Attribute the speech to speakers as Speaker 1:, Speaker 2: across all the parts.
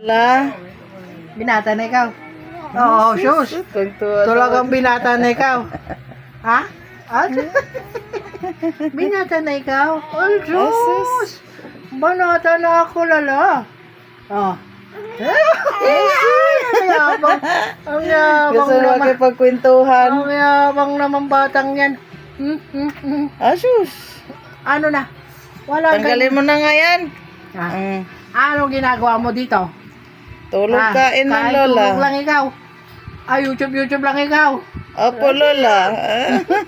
Speaker 1: Wala.
Speaker 2: Binata na ikaw. Oo, shoes.
Speaker 1: Tungtuwa.
Speaker 2: Talagang binata na ikaw. Ha? Ah? binata na ikaw? Ay, shoes. Banata na ako, lala. Oh. Ang yabang. Ang yabang
Speaker 1: Gusto
Speaker 2: naman.
Speaker 1: makipagkwentuhan.
Speaker 2: Ang yabang naman batang yan. Hmm, hmm, hmm.
Speaker 1: Asus.
Speaker 2: Ano na? Wala
Speaker 1: Tanggalin mo na nga yan.
Speaker 2: Ah,
Speaker 1: Mm.
Speaker 2: ano ginagawa mo dito?
Speaker 1: Tulog
Speaker 2: Ah,
Speaker 1: kain ng lola.
Speaker 2: tulog lang ikaw. Ah, YouTube, YouTube lang ikaw.
Speaker 1: Opo, lola.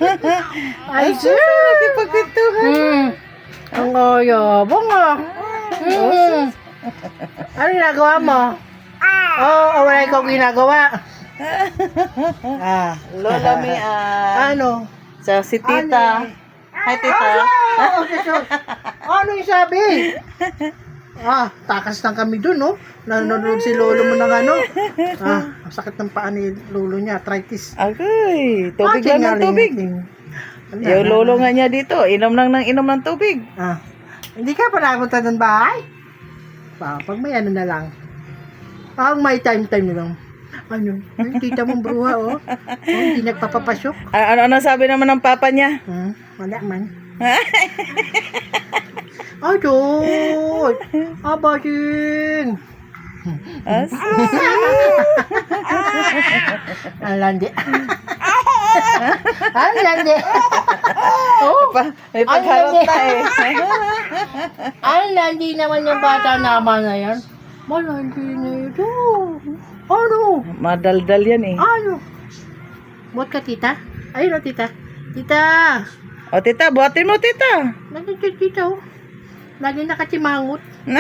Speaker 2: Ay,
Speaker 1: Asus, makipagkwentuhan.
Speaker 2: Hmm. Ang yabang ah. Hmm. Ano ginagawa mo? Oo, oh, wala ikaw ginagawa. ah,
Speaker 1: Lola mi ah.
Speaker 2: ano?
Speaker 1: Sa si tita. Hi, tita.
Speaker 2: Oh, Jesus. ano yung sabi? Ah, takas lang kami dun, no? Nanonood si lolo mo ng ano. Ah, ang sakit ng paa ni lolo niya, arthritis.
Speaker 1: Agay, tubig
Speaker 2: Ah,
Speaker 1: lang ng tubig.
Speaker 2: Ano?
Speaker 1: Yung lolo nga niya dito, inom lang ng inom ng tubig.
Speaker 2: Ah, hindi ka pa napunta ng bahay? Pa, pag may ano na lang. Pag may time-time na lang. Ano? Ay, tita mong bruha, oh. oh hindi nagpapapasok.
Speaker 1: Ah, ano, ano sabi naman ng papa niya?
Speaker 2: Hmm, wala man. Adot! Abading!
Speaker 1: As?
Speaker 2: Ang landi. Ang landi. Oh,
Speaker 1: Pa, may pagharap na eh.
Speaker 2: ang landi naman yung bata naman na yan. Malandi na ito. Ano?
Speaker 1: Madaldal yan eh.
Speaker 2: Ano? Buat ka, tita? Ayun o, tita. Tita!
Speaker 1: O tita, buhatin mo tita.
Speaker 2: Lagi ka, tita, oh. Lagi nakatimangot.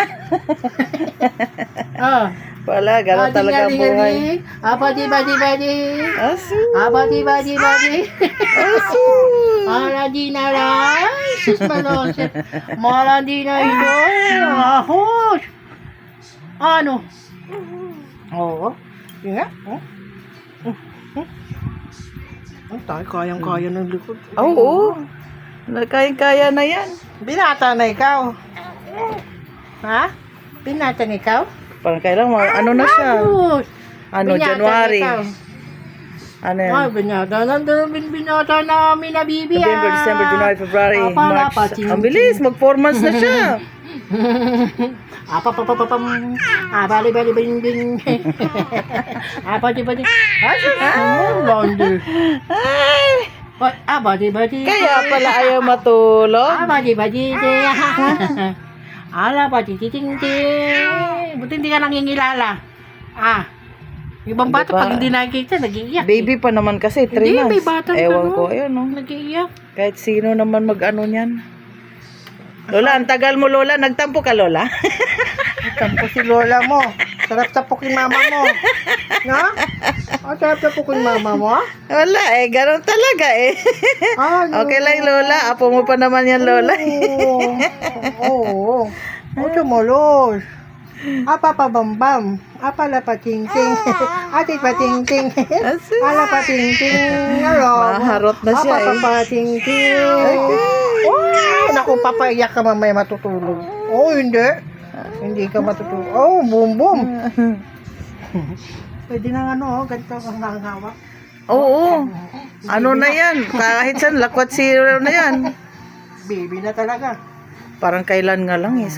Speaker 2: ah.
Speaker 1: Wala, gano'n talaga ang buhay.
Speaker 2: Abadi, badi, badi.
Speaker 1: Asu.
Speaker 2: Abadi, badi, badi.
Speaker 1: Asu.
Speaker 2: Maladi na lang. Sus, malose. Maladi na ito. Ahos. Ano? Oo. Yun nga. Oh. Ang tayo, kayang-kaya ng likod.
Speaker 1: Oo. Kaya-kaya na yan.
Speaker 2: Binata na ikaw. Ha? Binata na ikaw?
Speaker 1: Parang kailan mo, ano na siya? Ano,
Speaker 2: Binata
Speaker 1: January.
Speaker 2: na ikaw.
Speaker 1: Ano yan?
Speaker 2: Ay, binata. Nandun bin binata namin na bibi.
Speaker 1: November,
Speaker 2: ah.
Speaker 1: December, January, February,
Speaker 2: Ah, pala,
Speaker 1: March.
Speaker 2: pating-
Speaker 1: Ang bilis, mag 4 months na siya.
Speaker 2: Apa pa pa pa pam. Ah, bali bali bing bing. Apa di bali. Ah, oh, longer.
Speaker 1: Ay?
Speaker 2: Ah, bali bali.
Speaker 1: kaya pala ayaw matulog.
Speaker 2: Ah, bali bali. Ala, bali titing ting. Buti hindi ka nangingilala. Ah. Ibang bata
Speaker 1: pa.
Speaker 2: pag hindi nakikita, nag-iiyak.
Speaker 1: Baby pa naman kasi, 3
Speaker 2: Hindi, may
Speaker 1: months.
Speaker 2: batang
Speaker 1: Ewan ko, ayun no.
Speaker 2: Nag-iiyak.
Speaker 1: Kahit sino naman mag-ano niyan. Lola, ang tagal mo Lola. Nagtampo ka Lola?
Speaker 2: Tampo si lola mo. Sarap tapukin mama mo. Na? Ang sarap tapukin mama mo?
Speaker 1: Wala eh, ganun talaga eh.
Speaker 2: Ano?
Speaker 1: okay lang Lola, apo mo pa naman yan Lola.
Speaker 2: Oo. Oo. Ocho molos. Apa pa bam bam. Apa la pa ting ting. Ate pa ting ting. Ala pa ting ting. Alo.
Speaker 1: Maharot na siya
Speaker 2: Apa pa
Speaker 1: eh.
Speaker 2: pa ting ting. Oh, naku papaiyak ka mamaya matutulog. Oh, hindi. Hindi ka matutulog. Oh, boom boom. Pwede na ano, oh, ganito ang nangawa.
Speaker 1: Oo. Ano na yan? Kahit saan, lakwat zero na yan.
Speaker 2: Baby na talaga.
Speaker 1: Parang kailan nga lang eh.